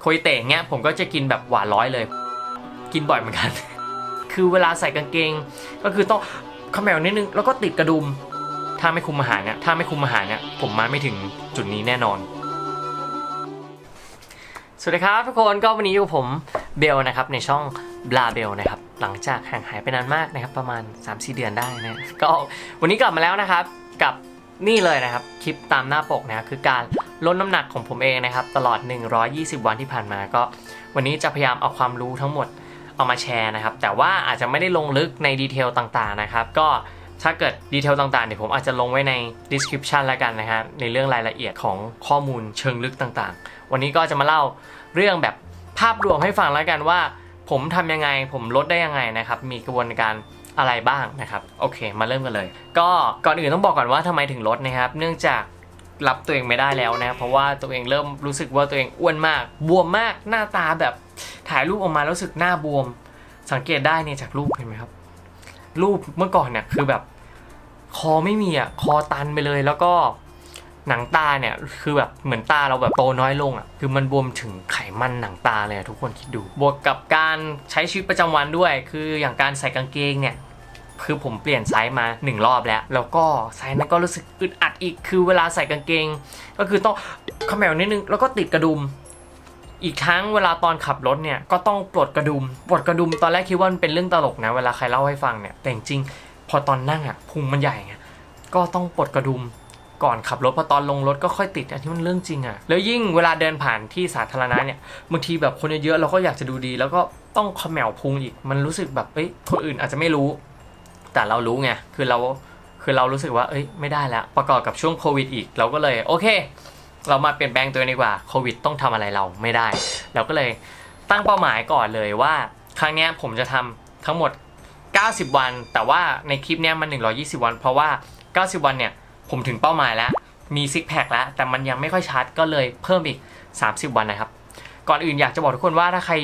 โคยเตะเงี้ยผมก็จะกินแบบหวานร้อยเลย กินบ่อยเหมือนกัน คือเวลาใส่กางเกง ก็คือต้องเขมวนิดนึงแล้วก็ติดกระดุม ถ้าไม่คุมอาหารเนี่ยถ้าไม่คุมอาหารเนี่ยผมมาไม่ถึงจุดนี้แน่นอน สวัสดีครับทุกคนก็วันนี้อยู่กับผมเบลนะครับในช่องบลาเบลนะครับ หลังจากห่างหายไปนานมากนะครับ ประมาณ 3-4 เดือนได้นะก็วันนี้กลับมาแล้วนะครับกับนี่เลยนะครับ คลิปตามหน้าปกนะคคือการ ลดน้ำหนักของผมเองนะครับ ตลอด 120 วันที่ผ่านมาก็ วันนี้จะพยายามเอาความรู้ทั้งหมดเอามาแชร์นะครับ แต่ว่าอาจจะไม่ได้ลงลึกในดีเทลต่างๆนะครับ ก็ถ้าเกิดดีเทลต่างๆเดี๋ยวผมอาจจะลงไว้ใน description แล้วกันนะครับในเรื่องรายละเอียดของข้อมูลเชิงลึกต่างๆ วันนี้ก็จะมาเล่าเรื่องแบบภาพรวมให้ฟังแล้วกันว่า ผมทำยังไงผมลดได้ยังไงนะครับ มีกระบวนการอะไรบ้างนะครับ โอเค มาเริ่มกันเลย ก็ก่อนอื่นต้องบอกก่อนว่าทำไมถึงลดนะครับ เนื่องจาก รับตัวเองไม่ได้แล้วนะ เพราะว่าตัวเองเริ่มรู้สึกว่าตัวเองอ้วนมาก บวมมากหน้าตาแบบถ่ายรูปออกมาแล้วรู้สึกหน้าบวม สังเกตได้เนี่ยจากรูปเห็นไหมครับ รูปเมื่อก่อนเนี่ยคือแบบคอไม่มีอะคอตันไปเลยแล้วก็หนังตาเนี่ยคือแบบเหมือนตาเราแบบโตน้อยลงอะคือมันบวมถึงไขมันหนังตาเลยทุกคนคิดดู บวกกับการใช้ชีวิตประจำวันด้วย คืออย่างการใส่กางเกงเนี่ย คือผมเปลี่ยนไซส์มาหนึ่งรอบแล้ว แล้วก็ไซส์นั้นก็รู้สึกอึดอัดอีกคือเวลาใส่กางเกง ก็คือต้องขมวนิดนึงแล้วก็ติดกระดุมอีกทั้งเวลาตอนขับรถเนี่ยก็ต้องปลดกระดุม ปลดกระดุมตอนแรกคิดว่ามันเป็นเรื่องตลกนะ เวลาใครเล่าให้ฟังเนี่ย แต่จริงพอตอนนั่งอะพุงมันใหญ่ไง ก็ต้องปลดกระดุมก่อนขับรถพอตอนลงรถก็ค่อยติดอันที่มันเรื่องจริงอะ แล้วยิ่งเวลาเดินผ่านที่สาธารณะเนี่ยบางทีแบบคนเยอะๆเราก็อยากจะดูดี แล้วก็ต้องขมวพุงอีก มันรู้สึกแบบเอ้ยคนอื่นอาจจะไม่รู้ แต่เรารู้ไงคือเราคือเรารู้สึกว่าเอ้ยไม่ได้แล้ว ประกอบกับช่วงโควิดอีก เราก็เลยโอเค เรามาเปลี่ยนแปลงตัวเองดีกว่าโควิดต้องทำอะไรเราไม่ได้ เราก็เลยตั้งเป้าหมายก่อนเลยว่า ครั้งนี้ผมจะทำทั้งหมด 90 วัน แต่ว่าในคลิปเนี้ยมัน 120 วัน เพราะว่า 90 วันเนี่ยผมถึงเป้าหมายแล้วมีซิกแพคแล้ว แต่มันยังไม่ค่อยชัดก็เลยเพิ่มอีก 30 วันนะครับ ก่อนอื่นอยากจะบอกทุกคนว่าถ้าใคร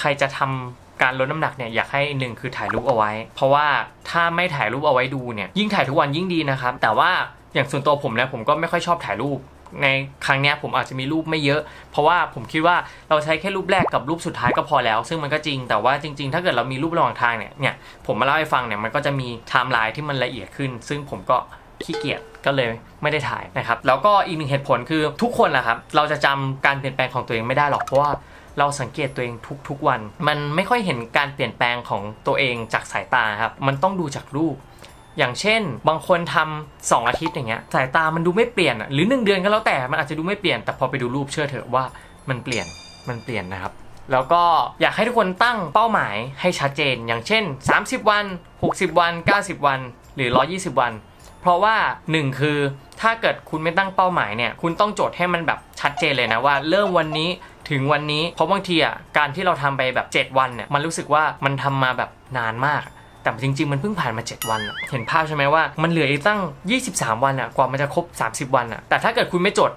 ใครจะทำ การลดน้ำหนักเนี่ยอยากให้หนึ่งคือถ่ายรูปเอาไว้ เพราะว่าถ้าไม่ถ่ายรูปเอาไว้ดูเนี่ยยิ่งถ่ายทุกวันยิ่งดีนะครับ แต่ว่าอย่างส่วนตัวผมนะผมก็ไม่ค่อยชอบถ่ายรูปในครั้งเนี้ยผมอาจจะมีรูปไม่เยอะ เพราะว่าผมคิดว่าเราใช้แค่รูปแรกกับรูปสุดท้ายก็พอแล้ว ซึ่งมันก็จริงแต่ว่าจริง ๆ ถ้าเกิดเรามีรูประหว่างทางเนี่ยเนี่ยผมมาเล่าให้ฟังเนี่ยมันก็จะมีไทม์ไลน์ที่มันละเอียดขึ้น ซึ่งผมก็ขี้เกียจก็เลยไม่ได้ถ่ายนะครับแล้วก็อีกหนึ่งเหตุผลคือทุกคนแหละครับเราจะจำการเปลี่ยนแปลงของตัวเองไม่ได้หรอกเพราะว่า เราสังเกตตัวเองทุกๆวัน มันไม่ค่อยเห็นการเปลี่ยนแปลงของตัวเองจากสายตาครับมันต้องดูจากรูป อย่างเช่น บางคนทำสองอาทิตย์อย่างเงี้ยสายตามันดูไม่เปลี่ยนหรือ 1 เดือนก็แล้วแต่มันอาจจะดูไม่เปลี่ยนแต่พอไปดูรูปเชื่อเถอะว่ามันเปลี่ยนมันเปลี่ยนนะครับแล้วก็อยากให้ทุกคนตั้งเป้าหมายให้ชัดเจน อย่างเช่น 30 วัน 60 วัน 90 วัน หรือ 120 วัน เพราะว่า 1 คือถ้าเกิดคุณไม่ตั้งเป้าหมายเนี่ย คุณต้องโจทย์ให้มันแบบชัดเจนเลยนะว่า เริ่มวันนี้ ถึงวันนี้เพราะบางทีอะการที่เราทำไปแบบ 7 วันเนี่ยมันรู้สึกว่ามันทำมาแบบนานมากแต่จริงๆ มันเพิ่งผ่านมา 7 วัน เห็นภาพใช่ไหมว่า มันเหลืออีกตั้ง 23 วันอะกว่ามันจะครบ 30 วันอะแต่ถ้าเกิดคุณไม่จด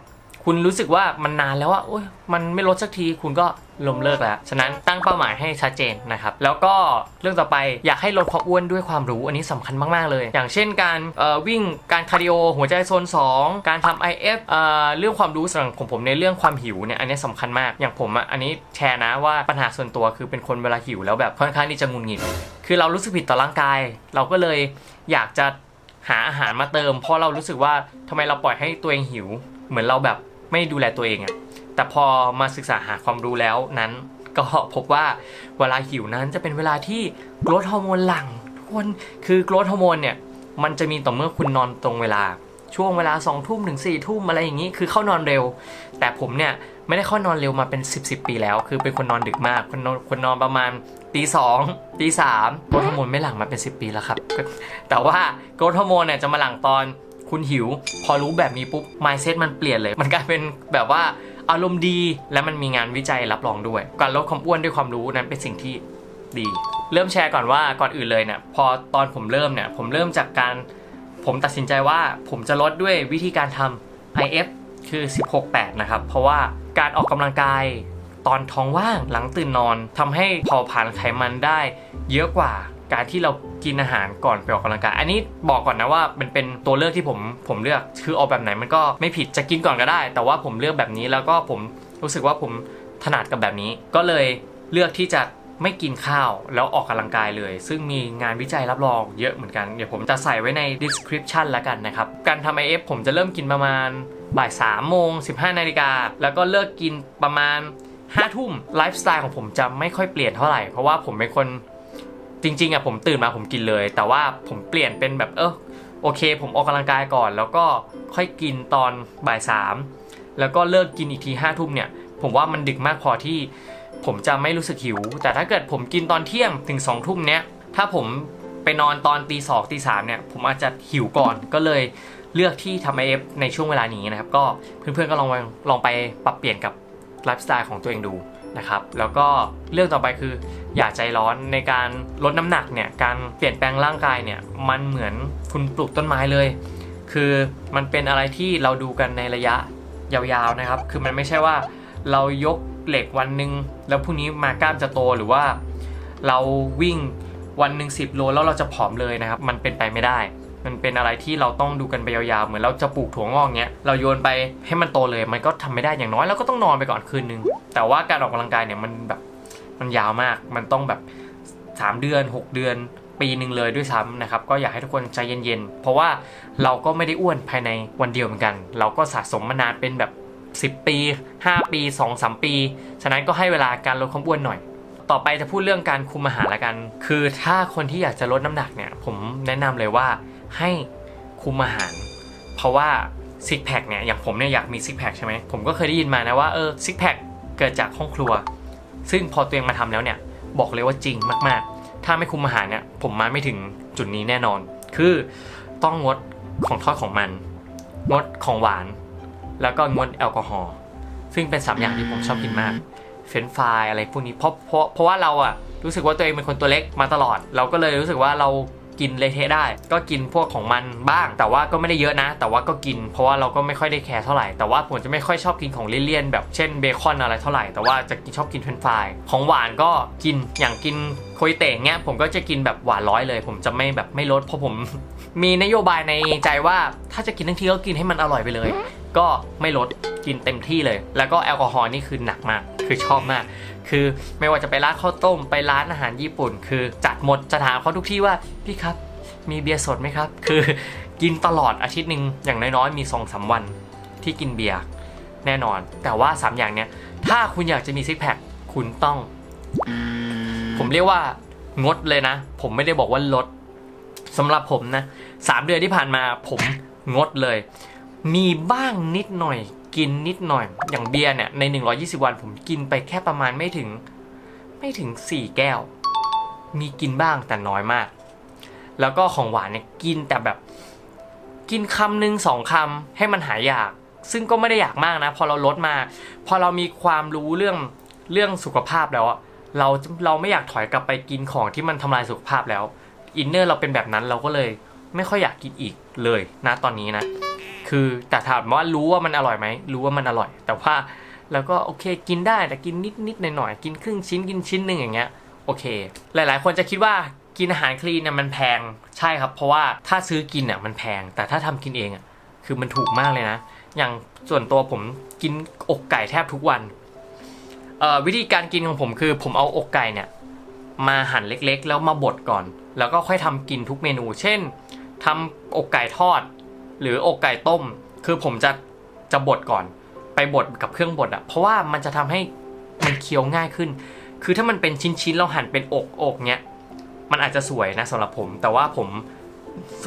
คุณรู้สึกว่ามันนานแล้วว่าโอ๊ยมันไม่ลดสักทีคุณก็ล้มเลิกแล้ว ฉะนั้นตั้งเป้าหมายให้ชัดเจนนะครับ แล้วก็เรื่องต่อไปอยากให้ลดความอ้วนด้วยความรู้ อันนี้สำคัญมาก ๆ เลย อย่างเช่นการวิ่งการคาร์ดิโอ หัวใจโซน 2 การทำ IF เอ่อเรื่องความรู้สำหรับของผมในเรื่องความหิวเนี่ย อันนี้สำคัญมาก อย่างผมอะอันนี้แชร์นะว่าปัญหาส่วนตัวคือเป็นคนเวลาหิวแล้วแบบค่อนข้างที่จะงุนงิด คือเรารู้สึกผิดต่อร่างกาย เราก็เลยอยากจะหาอาหารมาเติม เพราะเรารู้สึกว่าทำไมเราปล่อยให้ตัวเองหิว เหมือนเราแบบ ไม่ดูแลตัวเองอะแต่พอมาศึกษาหาความรู้แล้วนั้น ก็พบว่าเวลาหิวนั้นจะเป็นเวลาที่โกรทฮอร์โมนหลั่งทุกคนคือโกรทฮอร์โมนเนี่ยมันจะมีต่อเมื่อคุณนอนตรงเวลาช่วงเวลา2องทุ่มถึง4ี่ทุ่มอะไรอย่างนี้คือเข้านอนเร็ว แต่ผมเนี่ยไม่ได้เข้านอนเร็วมาเป็น 10บสปีแล้ว คือเป็นคนนอนดึกมาก คนนอนคนนอนประมาณตีสองตีสามโกรทฮอร์โมนไม่หลั่งมาเป็น 10 ปีแล้วครับ แต่ว่าโกรทฮอร์โมนเนี่ยจะมาหลั่งตอน คุณหิว พอรู้แบบนี้ปุ๊บ mindset มันเปลี่ยนเลย มันกลายเป็นแบบว่าอารมณ์ดีและมันมีงานวิจัยรับรองด้วย การลดความอ้วนด้วยความรู้นั้นเป็นสิ่งที่ดี เริ่มแชร์ก่อนว่าก่อนอื่นเลยเนี่ยพอตอนผมเริ่มเนี่ยผมเริ่มจากการ ผมตัดสินใจว่าผมจะลดด้วยวิธีการทำ IF คือ 16-8 นะครับ เพราะว่าการออกกำลังกายตอนท้องว่างหลังตื่นนอนทำให้เผาผลาญไขมันได้เยอะกว่า การที่เรากินอาหารก่อนไปออกกำลังกาย อันนี้บอกก่อนนะว่ามันเป็นตัวเลือกที่ผมผมเลือกคือออกแบบไหนมันก็ไม่ผิดจะกินก่อนก็ได้ แต่ว่าผมเลือกแบบนี้แล้วก็ผมรู้สึกว่าผมถนัดกับแบบนี้ ก็เลยเลือกที่จะไม่กินข้าวแล้วออกกำลังกายเลย ซึ่งมีงานวิจัยรับรองเยอะเหมือนกัน เดี๋ยวผมจะใส่ไว้ใน description แล้วกันนะครับ การทำ IF ผมจะเริ่มกินประมาณบ่าย3โมง 15 นาฬิกา แล้วก็เลิกกินประมาณ5ทุ่มไลฟ์สไตล์ของผมจะไม่ค่อยเปลี่ยนเท่าไหร่ เพราะว่าผมเป็นคน จริงๆอะผมตื่นมาผมกินเลย แต่ว่าผมเปลี่ยนเป็นแบบเออโอเค ผมออกกำลังกายก่อน แล้วก็ค่อยกินตอนบ่ายสามแล้วก็เลิกกินอีกทีห้าทุ่มเนี่ย ผมว่ามันดึกมากพอที่ผมจะไม่รู้สึกหิว แต่ถ้าเกิดผมกินตอนเที่ยงถึง2องทุ่มเนี้ยถ้าผมไปนอนตอนตีสองตีสามเนี่ย ผมอาจจะหิวก่อนก็เลยเลือกที่ทำไอเอฟในช่วงเวลานี้นะครับ ก็เพื่อนๆก็ลองลองไปปรับเปลี่ยนกับไลฟ์สไตล์ของตัวเองดู นะครับ แล้วก็เรื่องต่อไปคือ อย่าใจร้อนในการลดน้ำหนักเนี่ย การเปลี่ยนแปลงร่างกายเนี่ย มันเหมือนคุณปลูกต้นไม้เลย คือมันเป็นอะไรที่เราดูกันในระยะยาวๆนะครับ คือมันไม่ใช่ว่าเรายกเหล็กวันหนึ่งแล้วพรุ่งนี้มากล้ามจะโตหรือว่า เราวิ่งวันหนึ่งสิบโลแล้วเราจะผอมเลยนะครับ มันเป็นไปไม่ได้ มันเป็นอะไรที่เราต้องดูกันไปยาวๆ เหมือนเราจะปลูกถั่วงอกเงี้ย เราโยนไปให้มันโตเลย มันก็ทำไม่ได้อย่างน้อยเราก็ต้องนอนไปก่อนคืนนึง แต่ว่าการออกกำลังกายเนี่ยมันแบบมันยาวมาก มันต้องแบบ 3 เดือน 6 เดือนปีหนึ่งเลยด้วยซ้ำนะครับ ก็อยากให้ทุกคนใจเย็นๆ เพราะว่าเราก็ไม่ได้อ้วนภายในวันเดียวเหมือนกัน เราก็สะสมมานานเป็นแบบ 10 ปี 5 ปี 2-3 ปี ฉะนั้นก็ให้เวลาการลดความอ้วนหน่อย ต่อไปจะพูดเรื่องการคุมอาหารละกัน คือถ้าคนที่อยากจะลดน้ำหนักเนี่ย ผมแนะนำเลยว่า ให้คุมอาหาร เพราะว่าซิกแพคเนี่ยอย่างผมเนี่ยอยากมีซิกแพคใช่ไหมผมก็เคยได้ยินมานะว่าเออซิกแพคเกิดจากห้องครัว ซึ่งพอตัวเองมาทำแล้วเนี่ยบอกเลยว่าจริงมากๆ ถ้าไม่คุมอาหารเนี่ยผมมาไม่ถึงจุดนี้แน่นอน คือต้องงดของทอดของมัน งดของหวาน แล้วก็งดแอลกอฮอล์ซึ่งเป็นสามอย่างที่ผมชอบกินมาก เฟรนฟรายอะไรพวกนี้เพราะเพราะเพราะว่าเราอะรู้สึกว่าตัวเองเป็นคนตัวเล็กมาตลอด เราก็เลยรู้สึกว่าเรา กินเละเทะได้ ก็กินพวกของมันบ้าง แต่ว่าก็ไม่ได้เยอะนะ แต่ว่าก็กิน เพราะว่าเราก็ไม่ค่อยได้แคร์เท่าไหร่ แต่ว่าผมจะไม่ค่อยชอบกินของเลี่ยนๆแบบเช่นเบคอนอะไรเท่าไหร่ แต่ว่าจะชอบกินเฟรนฟรายของหวานก็กิน อย่างกินโคยเตะเงี้ยผมก็จะกินแบบหวานร้อยเลย ผมจะไม่แบบไม่ลด เพราะผม มีนโยบายในใจว่าถ้าจะกินทั้งทีก็กินให้มันอร่อยไปเลย ก็ไม่ลดกินเต็มที่เลย แล้วก็แอลกอฮอล์นี่คือหนักมาก คือชอบมาก คือไม่ว่าจะไปร้านข้าวต้มไปร้านอาหารญี่ปุ่น คือจัดหมดจะถามเขาทุกที่ว่าพี่ครับมีเบียร์สดไหมครับ คือกินตลอดอาทิตย์หนึ่งอย่างน้อยๆมี2องสาวันที่กินเบียร์แน่นอน แต่ว่า 3 อย่างเนี้ยถ้าคุณอยากจะมีซิกแพคคุณต้อง ผมเรียกว่างดเลยนะ ผมไม่ได้บอกว่าลดสำหรับผมนะสามเดือนที่ผ่านมาผมงดเลย มีบ้างนิดหน่อย กินนิดหน่อย อย่างเบียร์เนี่ยใน 120 วันผมกินไปแค่ประมาณไม่ถึง ไม่ถึง 4 แก้ว มีกินบ้างแต่น้อยมาก แล้วก็ของหวานเนี่ยกินแต่แบบกินคำหนึ่งสองคำให้มันหายอยาก ซึ่งก็ไม่ได้อยากมากนะ พอเราลดมา พอเรามีความรู้เรื่องเรื่องสุขภาพแล้วอะเราเราไม่อยากถอยกลับไปกินของที่มันทำลายสุขภาพแล้วอินเนอร์เราเป็นแบบนั้นเราก็เลย ไม่ค่อยอยากกินอีกเลยนะตอนนี้นะ คือแต่ถามว่ารู้ว่ามันอร่อยไหมรู้ว่ามันอร่อย แต่ว่าเราก็โอเคกินได้แต่กินนิดนิดหน่อยหน่อยๆกินครึ่งชิ้นกินชิ้นหนึ่งอย่างเงี้ยโอเค หลาย ๆ คนจะคิดว่ากินอาหารคลีนเนี่ยมันแพงใช่ครับ เพราะว่าถ้าซื้อกินอะมันแพง แต่ถ้าทำกินเองอะคือมันถูกมากเลยนะ อย่างส่วนตัวผมกินอกไก่แทบทุกวันวิธีการกินของผมคือ ผมเอาอกไก่เนี่ยมาหั่นเล็กๆ แล้วมาบดก่อน แล้วก็ค่อยทำกินทุกเมนู เช่นทำอกไก่ทอด หรืออกไก่ต้ม คือผมจะจะบดก่อน ไปบดกับเครื่องบดอะเพราะว่ามันจะทำให้มันเคี้ยวง่ายขึ้น คือถ้ามันเป็นชิ้นๆเราหั่นเป็นอกอกเนี้ยมันอาจจะสวยนะสำหรับผม แต่ว่าผม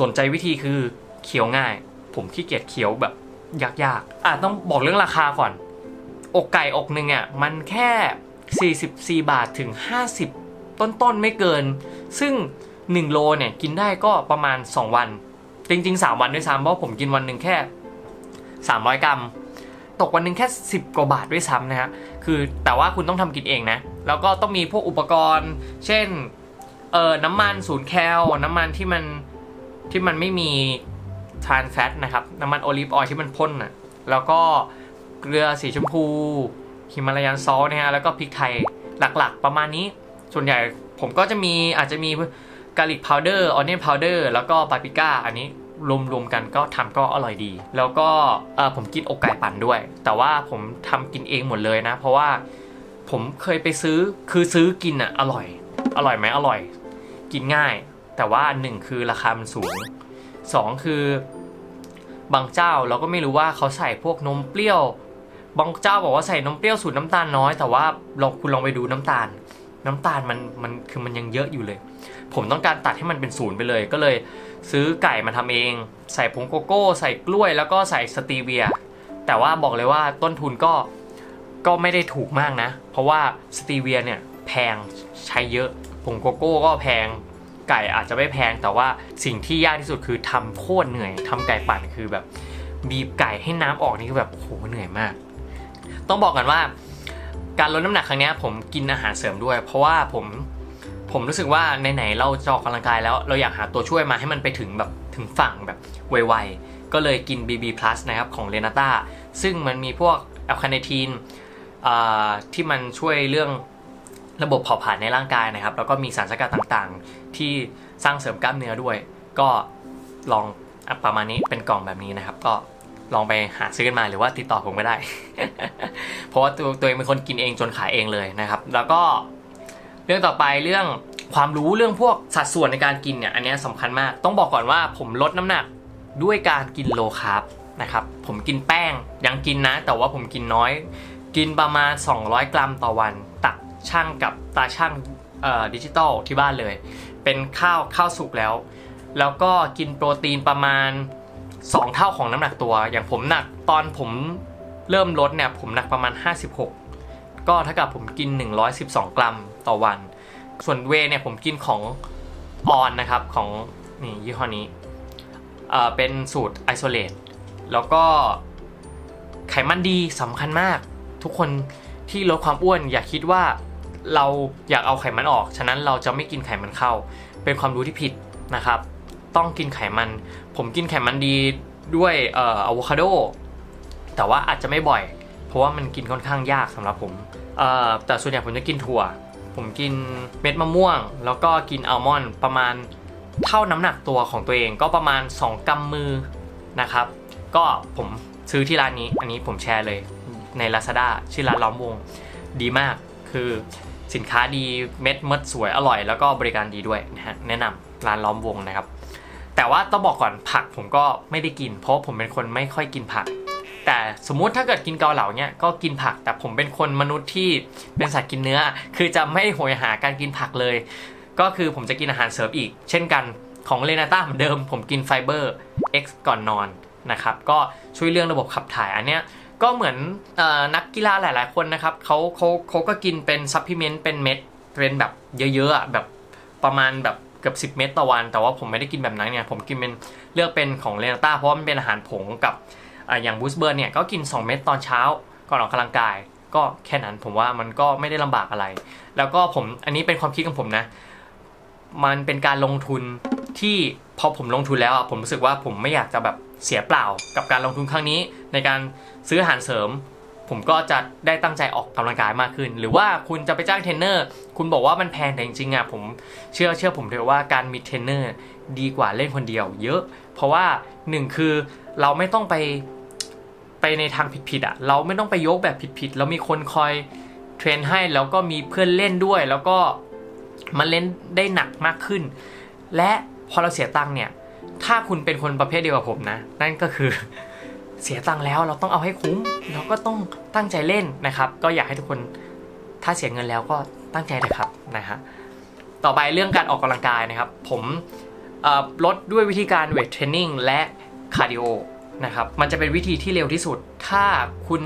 สนใจวิธีคือเคี้ยวง่าย ผมขี้เกียจเคี้ยวแบบยากๆอะต้องบอกเรื่องราคาก่อน อกไก่อกหนึ่งอะมันแค่ 44 บาทถึง 50 ต้นๆไม่เกิน ซึ่ง 1 โลเนี่ยกินได้ก็ประมาณ 2 วัน จริงๆ 3 วันด้วยซ้ำเพราะผมกินวันหนึ่งแค่ 300 กรัม ตกวันหนึ่งแค่ 10 กว่าบาทด้วยซ้ำนะฮะคือแต่ว่าคุณต้องทำกินเองนะ แล้วก็ต้องมีพวกอุปกรณ์ เช่นเอ่อน้ำมันศูนย์แคลน้ำมันที่มันที่มันไม่มีทรานแฟตนะครับ น้ำมันโอลิฟออยล์ที่มันพ่นน่ะแล้วก็เกลือสีชมพูฮิมาลายันซอลนะฮะแล้วก็พริกไทยหลักๆ ประมาณนี้ส่วนใหญ่ผมก็จะมีอาจจะมี กาลิกพาวเดอร์ออนเนียนพาวเดอร์แล้วก็ปาปริก้าอันนี้รวมๆกันก็ทำก็อร่อยดี แล้วก็เออผมกินอกไก่ปั่นด้วย แต่ว่าผมทำกินเองหมดเลยนะ เพราะว่าผมเคยไปซื้อคือซื้อกินอะอร่อย อร่อยไหมอร่อย กินง่าย แต่ว่าหนึ่งคือราคามันสูงสองคือบางเจ้าเราก็ไม่รู้ว่าเขาใส่พวกนมเปรี้ยว บางเจ้าบอกว่าใส่นมเปรี้ยวสูตรน้ำตาลน้อยแต่ว่าลองคุณลองไปดูน้ำตาล น้ำตาลมันมันคือมันยังเยอะอยู่เลย ผมต้องการตัดให้มันเป็นศูนย์ไปเลย ก็เลยซื้อไก่มาทำเอง ใส่ผงโกโก้ ใส่กล้วยแล้วก็ใส่สตีเวีย แต่ว่าบอกเลยว่าต้นทุนก็ก็ไม่ได้ถูกมากนะ เพราะว่าสตีเวียเนี่ยแพงใช้เยอะผงโกโก้ก็แพงไก่อาจจะไม่แพงแต่ว่าสิ่งที่ยากที่สุดคือทำโคตรเหนื่อยทำไก่ปั่นคือแบบบีบไก่ให้น้ำออกนี่คือแบบโหเหนื่อยมาก ต้องบอกกันว่า การลดน้ำหนักครั้งนี้ผมกินอาหารเสริมด้วย เพราะว่าผม ผมรู้สึกว่าไหนๆเราจะออกกำลังกายแล้วเราอยากหาตัวช่วยมาให้มันไปถึงแบบถึงฝั่งแบบไวๆ ก็เลยกิน BB Plus นะครับของ r e n a t a ซึ่งมันมีพวกแอลคาเนทีนที่มันช่วยเรื่องระบบเผาผลาญในร่างกายนะครับ แล้วก็มีสารสกัดต่างๆ ที่สร้างเสริมกล้ามเนื้อด้วย ก็ลองอประมาณนี้เป็นกล่องแบบนี้นะครับ ก็ลองไปหาซื้อกันมาหรือว่าติดต่อผมก็ได้ เพราะว่าตัวตัวเองเป็นคนกินเองจนขายเองเลยนะครับ แล้วก็ เรื่องต่อไปเรื่องความรู้เรื่องพวกสัดส่วนในการกินเนี่ยอันนี้สำคัญมาก ต้องบอกก่อนว่าผมลดน้ำหนักด้วยการกินโลคาร์บนะครับผมกินแป้งยังกินนะ แต่ว่าผมกินน้อย กินประมาณ 200 กรัมต่อวัน ตักช่างกับตาช่างดิจิตอลที่บ้านเลย เป็นข้าวข้าวสุกแล้ว แล้วก็กินโปรตีนประมาณ 2 เท่าของน้ำหนักตัว อย่างผมหนักตอนผมเริ่มลดเนี่ยผมหนักประมาณ 56 ก็เท่ากับผมกิน 112 กรัม ต่อวัน ส่วนเวเนี่ยผมกินของออนนะครับของนี่ยี่ห้อนี้เอ่อเป็นสูตรไอโซเลตแล้วก็ไขมันดีสำคัญมาก ทุกคนที่ลดความอ้วนอย่าคิดว่าเราอยากเอาไขมันออก ฉะนั้นเราจะไม่กินไขมันเข้า เป็นความรู้ที่ผิดนะครับ ต้องกินไขมัน ผมกินไขมันดีด้วยเอ่ออะโวคาโด แต่ว่าอาจจะไม่บ่อย เพราะว่ามันกินค่อนข้างยากสำหรับผม เอ่อ แต่ส่วนใหญ่ผมจะกินถั่ว ผมกินเม็ดมะม่วง แล้วก็กินอัลมอนด์ประมาณเท่าน้ำหนักตัวของตัวเองก็ประมาณ 2กำมือนะครับ ก็ผมซื้อที่ร้านนี้อันนี้ผมแชร์เลยใน Lazada ชื่อร้านล้อมวงดีมากคือสินค้าดีเม็ดมดสวยอร่อย แล้วก็บริการดีด้วยนะฮะแนะนำร้านล้อมวงนะครับ แต่ว่าต้องบอกก่อนผักผมก็ไม่ได้กิน เพราะผมเป็นคนไม่ค่อยกินผัก แต่สมมุติถ้าเกิดกินเกาเหลาเนี่ยก็กินผักแต่ผมเป็นคนมนุษย์ที่เป็นสัตว์กินเนื้อ คือจะไม่โหยหาการกินผักเลย ก็คือผมจะกินอาหารเสริมอีก เช่นกันของเลนาต้าเหมือนเดิม ผมกินไฟเบอร์ X ก่อนนอนนะครับก็ช่วยเรื่องระบบขับถ่ายอันเนี้ยก็เหมือนออนักกีฬาหลาย ๆ คนนะครับเขาเขาเขาก็กินเป็นซัพพลีเมนต์เป็นเม็ดเป็นแบบเยอะๆแบบประมาณแบบเกือบ10 เม็ดต่อวัน แต่ว่าผมไม่ได้กินแบบนั้นเนี่ยผมกินเป็นเลือกเป็นของเลนาต้าเพราะมันเป็นอาหารผงกับ อย่างบูสเบิร์นเนี่ยก็กิน 2 เม็ดตอนเช้าก่อนออกกำลังกาย ก็แค่นั้นผมว่ามันก็ไม่ได้ลำบากอะไร แล้วก็ผมอันนี้เป็นความคิดของผมนะ มันเป็นการลงทุนที่พอผมลงทุนแล้วผมรู้สึกว่าผมไม่อยากจะแบบเสียเปล่ากับการลงทุนครั้งนี้ ในการซื้ออาหารเสริม ผมก็จะได้ตั้งใจออกกำลังกายมากขึ้น หรือว่าคุณจะไปจ้างเทรนเนอร์คุณบอกว่ามันแพงแต่จริงๆอะผมเชื่อเชื่อผมเถอะว่าการมีเทรนเนอร์ดีกว่าเล่นคนเดียว เยอะ เพราะว่าหนึ่งคือเราไม่ต้องไป ไปในทางผิดๆอะ เราไม่ต้องไปยกแบบผิดๆเรามีคนคอยเทรนให้แล้วก็มีเพื่อนเล่นด้วย แล้วก็มันเล่นได้หนักมากขึ้น และพอเราเสียตังค์เนี่ย ถ้าคุณเป็นคนประเภทเดียวกับผมนะ นั่นก็คือเสียตังค์แล้วเราต้องเอาให้คุ้ม เราก็ต้องตั้งใจเล่นนะครับ ก็อยากให้ทุกคนถ้าเสียเงินแล้วก็ตั้งใจนะครับนะฮะต่อไปเรื่องการออกกำลังกายนะครับ ผมลดด้วยวิธีการเวทเทรนนิ่งและคาร์ดิโอ นะครับมันจะเป็นวิธีที่เร็วที่สุด ถ้าคุณ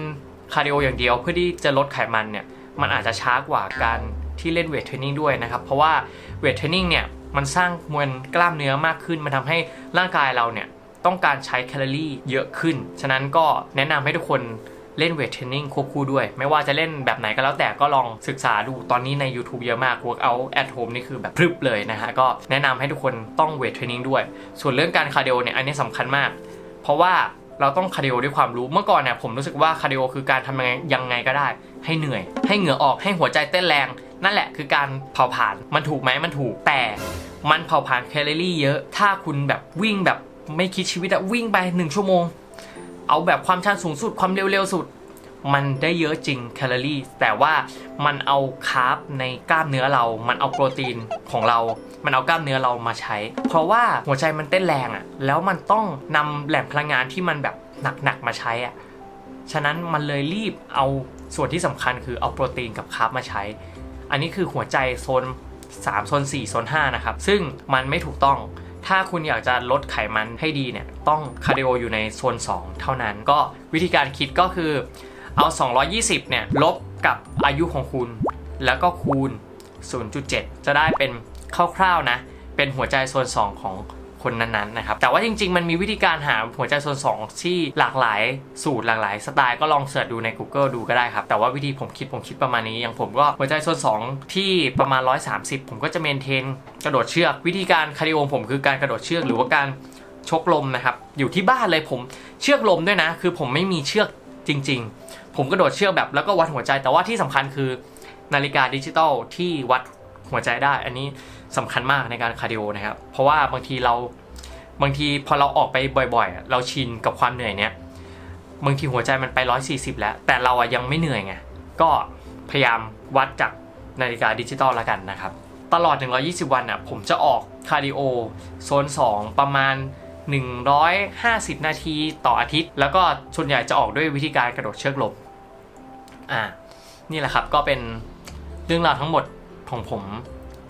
คาร์ดิโออย่างเดียวเพื่อที่จะลดไขมันเนี่ยมันอาจจะช้ากว่าการที่เล่นเวทเทรนนิ่งด้วยนะครับ เพราะว่าเวทเทรนนิ่งเนี่ยมันสร้างมวลกล้ามเนื้อมากขึ้น มันทำให้ร่างกายเราเนี่ยต้องการใช้แคลอรี่เยอะขึ้น ฉะนั้นก็แนะนำให้ทุกคนเล่นเวทเทรนนิ่งควบคู่ด้วย ไม่ว่าจะเล่นแบบไหนก็แล้วแต่ก็ลองศึกษาดูตอนนี้ใน YouTube เยอะมาก Workout at home นี่คือแบบพรึบเลยนะฮะ ก็แนะนำให้ทุกคนต้องเวทเทรนนิ่งด้วย ส่วนเรื่องการคาร์ดิโอเนี่ยอันนี้สำคัญมาก เพราะว่าเราต้องคาร์ดิโอด้วยความรู้เมื่อก่อนเนี่ยผมรู้สึกว่าคาร์ดิโอคือการทำยังไงยังไงก็ได้ ให้เหนื่อย ให้เหงื่อออกให้หัวใจเต้นแรง นั่นแหละคือการเผาผลาญมันถูกไหมมันถูกแต่มันเผาผลาญแคลอรี่เยอะ ถ้าคุณแบบวิ่งแบบไม่คิดชีวิตอะวิ่งไป 1 ชั่วโมง เอาแบบความชันสูงสุดความเร็วๆสุด มันได้เยอะจริงแคลอรี่ แต่ว่ามันเอาคาร์บในกล้ามเนื้อเรา มันเอาโปรตีนของเรา มันเอากล้ามเนื้อเรามาใช้ เพราะว่าหัวใจมันเต้นแรงอะ่ะ แล้วมันต้องนำแหล่งพลังงานที่มันแบบหนักๆมาใช้อะ ฉะนั้นมันเลยรีบเอาส่วนที่สำคัญคือเอาโปรตีนกับคาร์บมาใช้ อันนี้คือหัวใจโซน3โซน4โซน5นะครับ ซึ่งมันไม่ถูกต้อง ถ้าคุณอยากจะลดไขมันให้ดีเนี่ย ต้องคาร์ดิโออยู่ในโซน 2 เท่านั้น ก็วิธีการคิดก็คือเอา 220 เนี่ย ลบกับอายุของคุณ แล้วก็คูณ 0.7 จะได้เป็น คร่าวๆนะ เป็นหัวใจโซน2 ของคนนั้นๆนะครับ แต่ว่าจริง ๆ มันมีวิธีการหาหัวใจโซน2 ที่หลากหลายสูตรหลากหลายสไตล์ก็ลองเสิร์ชดูใน Google ดูก็ได้ครับ แต่ว่าวิธีผมคิดผมคิดประมาณนี้ อย่างผมก็หัวใจโซน2 ที่ประมาณ 130 ผมก็จะเมนเทนกระโดดเชือก วิธีการคาร์ดิโอผมคือการกระโดดเชือกหรือว่าการชกลมนะครับ อยู่ที่บ้านเลยผมเชือกลมด้วยนะ คือผมไม่มีเชือกจริง ๆ ผมกระโดดเชือกแบบแล้วก็วัดหัวใจ แต่ว่าที่สำคัญคือนาฬิกาดิจิตอลที่วัดหัวใจได้ อันนี้ สำคัญมากในการคาร์ดิโอนะครับ เพราะว่าบางทีเราบางทีพอเราออกไปบ่อยๆ เราชินกับความเหนื่อยเนี้ยบางทีหัวใจมันไป 140 แล้ว แต่เราอะยังไม่เหนื่อยไงก็พยายามวัดจากนาฬิกาดิจิตอลแล้วกันนะครับ ตลอด 120 วันอะผมจะออกคาร์ดิโอโซน 2 ประมาณ 150 นาทีต่ออาทิตย์ แล้วก็ส่วนใหญ่จะออกด้วยวิธีการกระโดดเชือกลมอ่านี่แหละครับก็เป็นเรื่องราวทั้งหมดของผม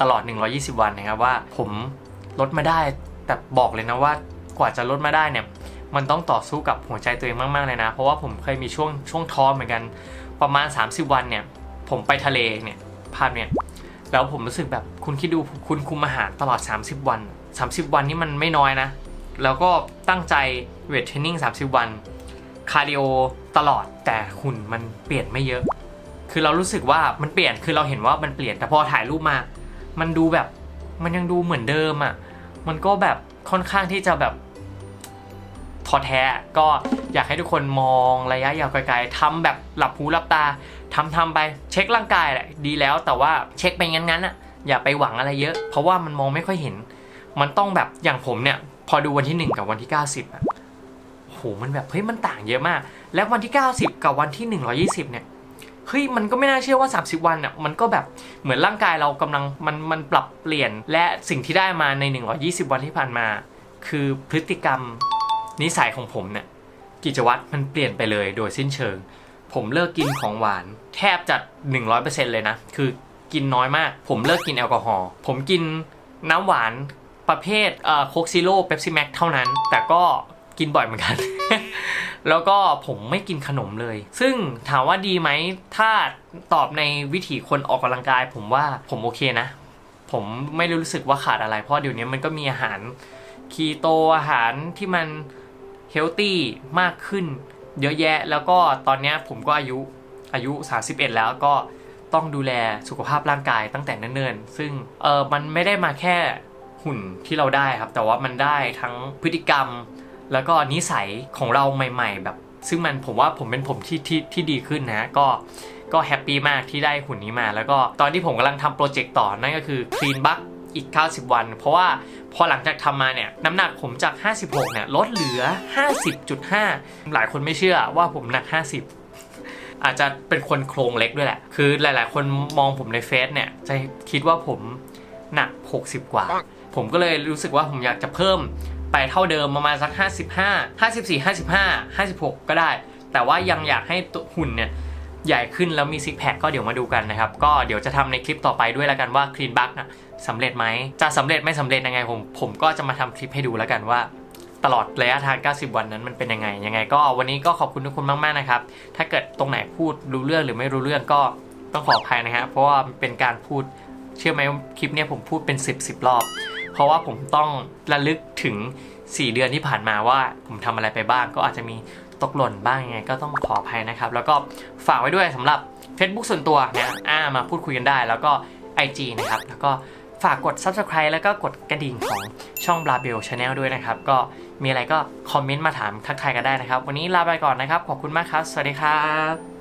ตลอด 120 วันนะครับว่าผมลดมาได้ แต่บอกเลยนะว่ากว่าจะลดมาได้เนี่ยมันต้องต่อสู้กับหัวใจตัวเองมากๆเลยนะ เพราะว่าผมเคยมีช่วงช่วงท้อเหมือนกันประมาณ 30 วันเนี่ยผมไปทะเลเนี่ยภาพเนี่ยแล้วผมรู้สึกแบบคุณคิดดูคุณคุมอาหารตลอด 30 วัน 30 วันนี่มันไม่น้อยนะ แล้วก็ตั้งใจเวทเทรนนิ่ง30 วันคาร์ดิโอตลอดแต่หุ่นมันเปลี่ยนไม่เยอะ คือเรารู้สึกว่ามันเปลี่ยนคือเราเห็นว่ามันเปลี่ยนแต่พอถ่ายรูปมา มันดูแบบมันยังดูเหมือนเดิมอะ่ะ มันก็แบบค่อนข้างที่จะแบบท้อแท้ก็อยากให้ทุกคนมองระยะยาวไกลๆทำแบบหลับหูหลับตาทำทำไปเช็คร่างกายแหละดีแล้วแต่ว่าเช็คไปงั้นๆอะอย่าไปหวังอะไรเยอะ เพราะว่ามันมองไม่ค่อยเห็น มันต้องแบบอย่างผมเนี่ย พอดูวันที่ 1 กับวันที่ 90อะโหมันแบบเฮ้ยมันต่างเยอะมาก แล้ววันที่ 90 กับวันที่ 120 เนี่ย เฮ้ยมันก็ไม่น่าเชื่อว่า 30 วันอะมันก็แบบเหมือนร่างกายเรากำลังมันมันปรับเปลี่ยน และสิ่งที่ได้มาใน 120 วันที่ผ่านมา คือพฤติกรรมนิสัยของผมเนี่ยกิจวัตรมันเปลี่ยนไปเลยโดยสิ้นเชิง ผมเลิกกินของหวาน แทบจะ100%เลยนะ คือกินน้อยมาก ผมเลิกกินแอลกอฮอล์ผมกินน้ำหวานประเภทเอ่อโคกซิโร่เป๊ปซี่แม็กเท่านั้น แต่ก็ กินบ่อยเหมือนกัน แล้วก็ผมไม่กินขนมเลย ซึ่งถามว่าดีไหม ถ้าตอบในวิถีคนออกกำลังกาย ผมว่าผมโอเคนะ ผมไม่รู้สึกว่าขาดอะไร เพราะเดี๋ยวนี้มันก็มีอาหารคีโตอาหารที่มันเฮลตี้มากขึ้น เยอะแยะ แล้วก็ตอนนี้ผมก็อายุอายุ 31 แล้วก็ต้องดูแลสุขภาพร่างกายตั้งแต่เนิ่นๆ ซึ่งเออมันไม่ได้มาแค่หุ่นที่เราได้ครับ แต่ว่ามันได้ทั้งพฤติกรรม แล้วก็นิสัยของเราใหม่ ๆ แบบ ซึ่งมันผมว่าผมเป็นผมที่ที่ที่ดีขึ้นนะก็ก็แฮปปี้มากที่ได้หุ่นนี้มา แล้วก็ตอนที่ผมกำลังทำโปรเจกต์ต่อนั่นก็คือ Clean b u c อีก 90 วัน เพราะว่าพอหลังจากทำมาเนี่ยน้ำหนักผมจาก 56 เนี่ยลดเหลือ 50.5 หลายคนไม่เชื่อว่าผมหนัก 50อาจจะเป็นคนโครงเล็กด้วยแหละ คือหลาย ๆ คนมองผมในเฟซเนี่ย จะคิดว่าผมหนัก 60 กว่า ผมก็เลยรู้สึกว่าผมอยากจะเพิ่ม ไปเท่าเดิมประมาณสัก 55 54 55 56 ก็ได้ แต่ว่ายังอยากให้หุ่นเนี่ยใหญ่ขึ้นแล้วมีซิกแพคก็เดี๋ยวมาดูกันนะครับ ก็เดี๋ยวจะทำในคลิปต่อไปด้วยแล้วกันว่าคลีนบัคนะสำเร็จไหมจะสำเร็จไม่สำเร็จยังไงผมผมก็จะมาทำคลิปให้ดูแล้วกันว่า ตลอดระยะทาง 90 วันนั้นมันเป็นยังไงยังไง ก็วันนี้ก็ขอบคุณทุกคนมากๆนะครับ ถ้าเกิดตรงไหนพูดรู้เรื่องหรือไม่รู้เรื่องก็ต้องขออภัยนะฮะเพราะว่ามันเป็นการพูดเชื่อไหมคลิปเนี้ยผมพูดเป็น 10 10รอบ เพราะว่าผมต้องระลึกถึง 4 เดือนที่ผ่านมาว่า ผมทำอะไรไปบ้าง ก็อาจจะมีตกหล่นบ้างยังไง ก็ต้องขออภัยนะครับ แล้วก็ฝากไว้ด้วยสำหรับ Facebook ส่วนตัวนะอ่ามาพูดคุยกันได้ แล้วก็ IG นะครับ แล้วก็ฝากกด Subscribe แล้วก็กดกระดิ่งของช่อง b l a b e l Channel ด้วยนะครับ ก็มีอะไรก็คอมเมนต์มาถามทักทายกันได้นะครับ วันนี้ลาไปก่อนนะครับ ขอบคุณมากครับ สวัสดีครับ